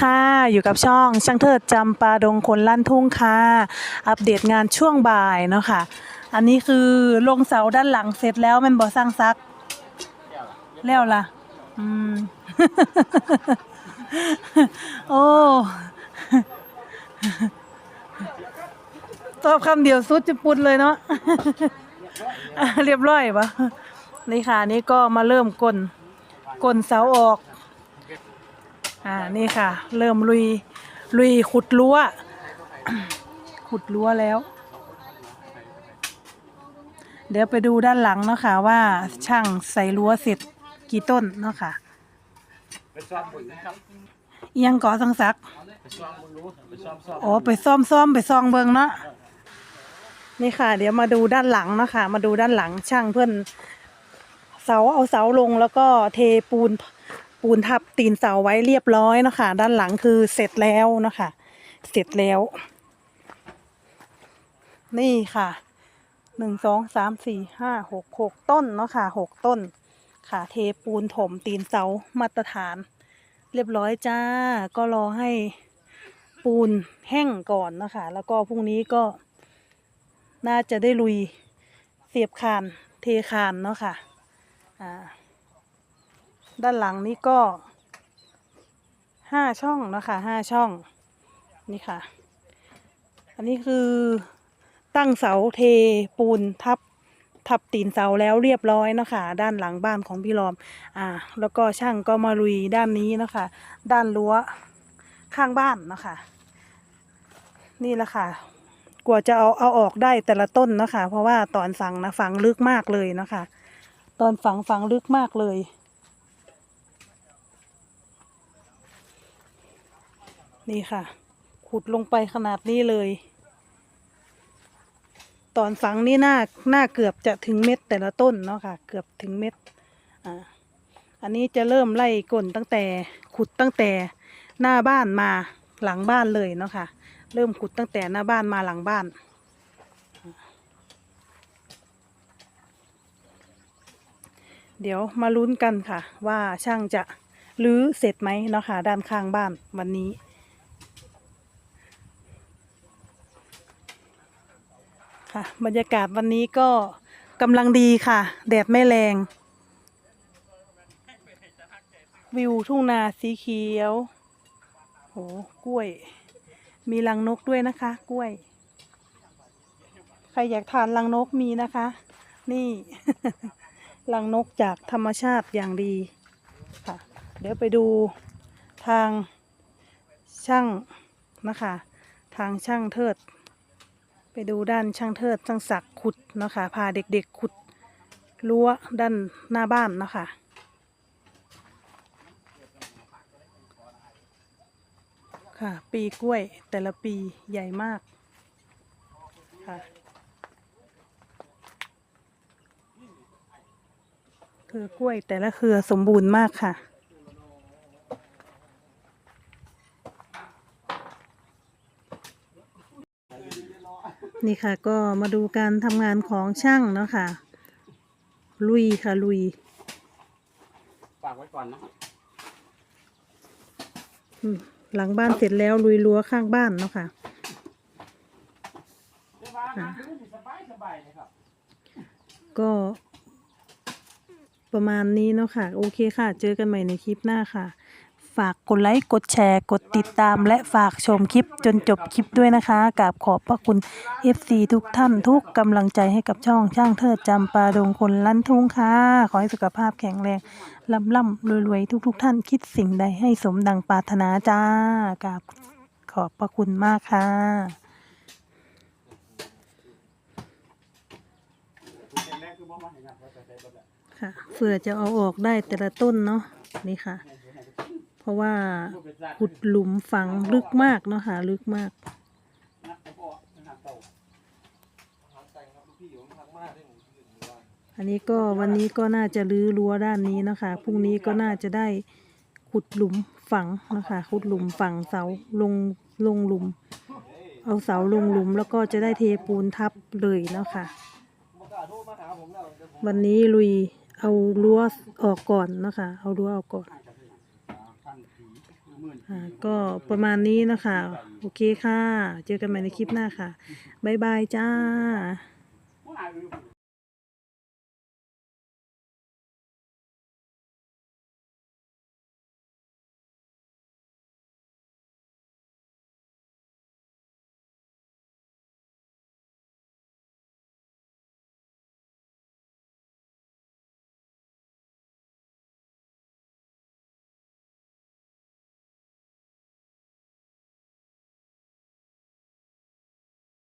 ค่ะ อยู่กับช่องช่างเทิดจำปาดงคนลั่นทุ่งค่ะ อัปเดตงานช่วงบ่ายเนาะค่ะ อันนี้คือลงเสาด้านหลังเสร็จแล้วแมันบ่สร้างซัก แล้วล่ะ อืม โอ้ตอบคำเดียวสุดจะปุดเลยเนาะ เรียบร้อยปะนี่ค่ะนี่ก็มาเริ่มกลนกลเสาออก อ่านี่ค่ะ เริ่มลุยลุยขุดรั้ว ขุดรั้วแล้ว เดี๋ยวไปดูด้านหลังเนาะค่ะว่าช่างใส่รั้วเสร็จกี่ต้นเนาะค่ะเอียงก่อสังสักไปซ้อมบุญรู้ไปซ้อมซ้อมอ๋อไปซ่อมซ่อมไปซองเบิงเนาะนี่ค่ะ เดี๋ยวมาดูด้านหลังเนาะค่ะ มาดูด้านหลังช่างเพื่อนเสาเอาเสาลงแล้วก็เทปูน ปูนทับตีนเสาไว้เรียบร้อยนะคะ ด้านหลังคือเสร็จแล้วนะคะ เสร็จแล้ว นี่ค่ะหนึ่งสองสามสี่ห้าหกหกต้นเนาะค่ะหกต้น ค่ะเทปูนถมตีนเสามาตรฐาน เรียบร้อยจ้า ก็รอให้ปูนแห้งก่อนนะคะ แล้วก็พรุ่งนี้ก็ น่าจะได้ลุยเสียบคานเทคานเนาะค่ะ อ่า ด้านหลังนี้ก็ห้าช่องนะคะห้าช่องนี่ค่ะ อันนี้คือตั้งเสาเทปูนทับทับตีนเสาแล้วเรียบร้อยนะค่ะด้านหลังบ้านของพี่รอมอ่าแล้วก็ช่างก็มาลุยด้านนี้นะค่ะด้านรั้วข้างบ้านนะค่ะนี่แหละค่ะ กว่าจะเอาเอาออกได้แต่ละต้นนะค่ะเพราะว่าตอนฝังนะฝังลึกมากเลยนะค่ะตอนฝังฝังลึกมากเลย นี่ค่ะ ขุดลงไปขนาดนี้เลย ตอนฝังนี่หน้าหน้าเกือบจะถึงเม็ดแต่ละต้นเนาะค่ะ เกือบถึงเม็ดอ่าอันนี้จะเริ่มไล่ก้นตั้งแต่ขุดตั้งแต่หน้าบ้านมาหลังบ้านเลยเนาะค่ะ เริ่มขุดตั้งแต่หน้าบ้านมาหลังบ้านเดี๋ยวมาลุ้นกันค่ะ ว่าช่างจะรื้อเสร็จไหมเนาะค่ะด้านข้างบ้านวันนี้ ค่ะบรรยากาศวันนี้ก็กำลังดีค่ะ แดดไม่แรง วิวทุ่งนาสีเขียวโหกล้วย มีรังนกด้วยนะคะ กล้วย ใครอยากทานรังนกมีนะคะ นี่ รังนกจากธรรมชาติอย่างดีค่ะ เดี๋ยวไปดูทาง ช่างนะคะ ทางช่างเทิด ไปดูด้านช่างเทิดช่างศักขุดนะคะพาเด็กๆขุดรั้วด้านหน้าบ้านนะคะค่ะปีกล้วยแต่ละปีใหญ่มากค่ะคือกล้วยแต่ละเครือสมบูรณ์มากค่ะ นี่ค่ะก็มาดูการทำงานของช่างเนาะค่ะ ลุยค่ะลุย ฝากไว้ก่อนนะอืมหลังบ้านเสร็จแล้วลุยรั้วข้างบ้านเนาะค่ะอ่าสบายสบายเลยครับ ก็ ประมาณนี้เนาะค่ะ โอเคค่ะ เจอกันใหม่ในคลิปหน้าค่ะ ฝากกดไลค์กดแชร์กดติดตาม และฝากชมคลิปจนจบคลิปด้วยนะคะกราบขอบพระคุณ FC ทุกท่านทุกกำลังใจให้กับช่องช่างเทิดจำปาดงคนลั่นทุ่งค่ะ ขอให้สุขภาพแข็งแรงร่ำร่ำรวยรวยทุกทุกๆท่านคิดสิ่งใดให้สมดังปรารถนาจ้ากราบขอบพระคุณมากค่ะค่ะเพื่อจะเอาออกได้แต่ละต้นเนาะนี่ค่ะ ราะว่าขุดหลุมฝังลึกมากเนาะค่ะลึกมากนักไอ้พ่อนักเต่าอันนี้ก็วันนี้ก็น่าจะรื้อรั้วด้านนี้เนาะคะพรุ่งนี้ก็น่าจะได้ขุดหลุมฝังเนาะคะขุดหลุมฝังเสาลงลงหลุม เอาเสาลงหลุมแล้วก็จะได้เทปูนทับเลยเนาะค่ะวันนี้ลุยเอารั้วออกก่อนเนาะคะ เอารั้วออกก่อนท่านผีหมื่น อ่าก็ประมาณนี้นะคะ โอเคค่ะ เจอกันใหม่ในคลิปหน้าค่ะ บ๊ายบายจ้า